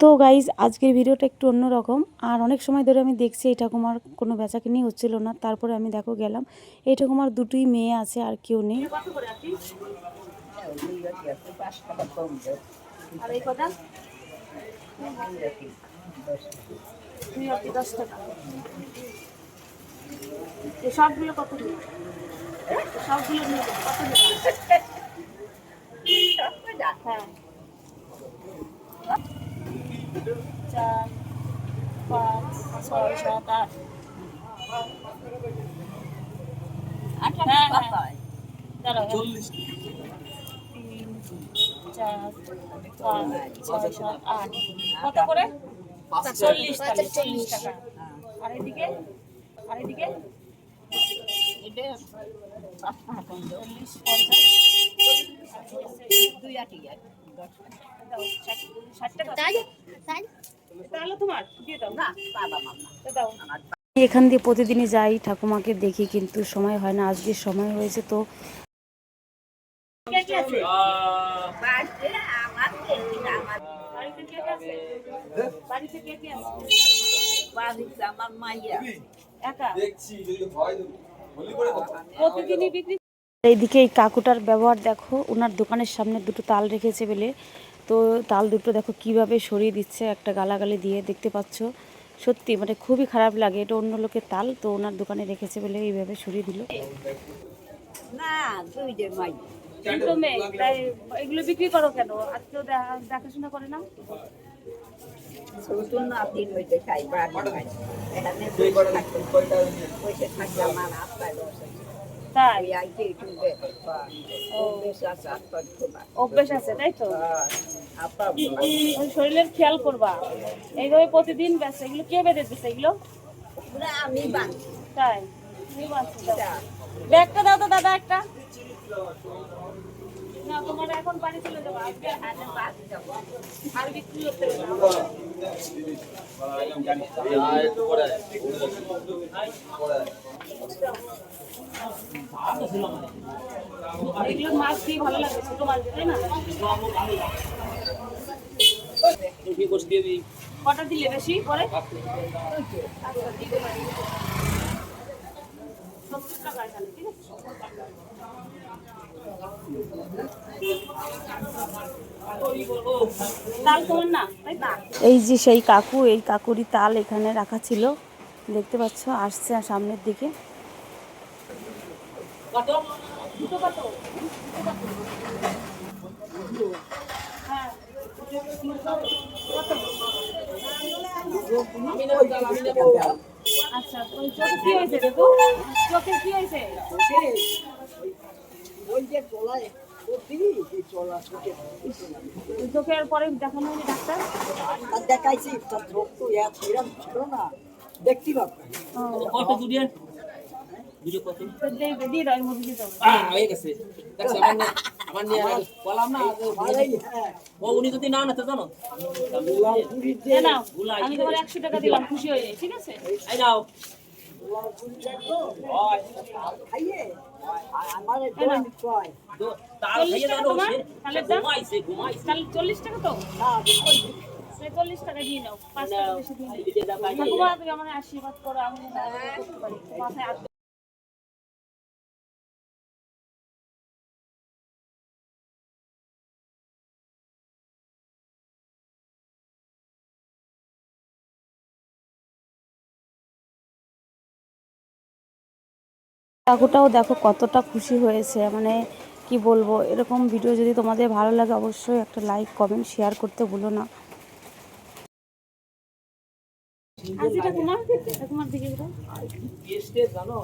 তো গাইজ আজকের ভিডিওটা একটু অন্যরকম। আর অনেক সময় ধরে আমি দেখছি, এই ঠাকুমার কোনো বেচাকিনি হচ্ছিল না। তারপরে আমি দেখো গেলাম, এই ঠাকুমার দুটোই মেয়ে আছে আর কেউ নেই। সবগুলো কত সবগুলো কত নেবে হ্যাঁ চার পাঁচ ছয় সাত আট হ্যাঁ হ্যাঁ কত করে চল্লিশ তাহলে চল্লিশ টাকা আর এদিকে আর এদিকে চল্লিশ পঞ্চাশ দুই আটি ষাট টাকা তাহলে তোমার দিয়ে দাও। না বাবা মামা। দাও। এখান দিয়ে প্রতিদিনই যাই ঠাকুমাকে দেখি কিন্তু সময় হয় না। আজকে সময় হয়েছে তো। কে কে আছে? বাড়িতে কে কে আছে? বাড়িতে কে কে আছে? একা? প্রতিদিনই বিক্রি? এইদিকে এই কাকুটার ব্যবহার দেখো ওনার দোকানের সামনে দুটো তাল রেখেছে বলে। তো তাল দুটো দেখো কীভাবে সরিয়ে দিচ্ছে একটা গালাগালি দিয়ে দেখতে পাচ্ছ। সত্যি মানে খুবই খারাপ লাগে এটা অন্য লোকের তাল তো ওনার দোকানে রেখেছে বলে এইভাবে সরিয়ে দিল। তাই এগুলো বিক্রি করো কেন? আর কেউ দেখাশোনা করে না? তাই? অভ্যেস আছে তাই তো? ওই শরীরের খেয়াল করবা। এইভাবে প্রতিদিন ব্যস্ত এগুলো কে বেঁধে দিচ্ছে এগুলো? আমি তাই। ব্যাগটা দাও তো দাদা একটা। না তোমার এখন বাড়ি চলে যাব আজকে আজকে বাড়ি যাব। আর বিক্রি করতে এগুলো মাছ দিয়ে ভালো লাগে ছোট মাছ দিয়ে, তাই না? কটা দিলে বেশি? পরে? আচ্ছা। এই যে সেই কাকু, এই কাকুরি তাল এখানে রাখা ছিল। দেখতে পাচ্ছ, আসছে সামনের দিকে। আচ্ছা তো চোখে কি হয়েছে চোখে কি হয়েছে? ওই যে চলায় চোখের পরে দেখানো হয়নি ডাক্তার? আর দেখাইছি তার চোখ তো এরম ছিল না দেখতে কত দূরে দুটো কত দিয়ে দাও মধ্যে দিয়ে দাও। হয়ে গেছে। দেখছ উনি যদি না নিতে জানো একশো টাকা দিলাম খুশি হয়ে ঠিক আছে এই চল্লিশ টাকা তো চল্লিশ টাকা দিয়ে নাও। পাঁচ টাকা বেশি দিয়ে আশীর্বাদ করো, আমি মাথায় কাকুটাও দেখো কতটা খুশি হয়েছে মানে কি বলব এরকম ভিডিও যদি তোমাদের ভালো লাগে অবশ্যই একটা লাইক কমেন্ট শেয়ার করতে ভুলো না। জানো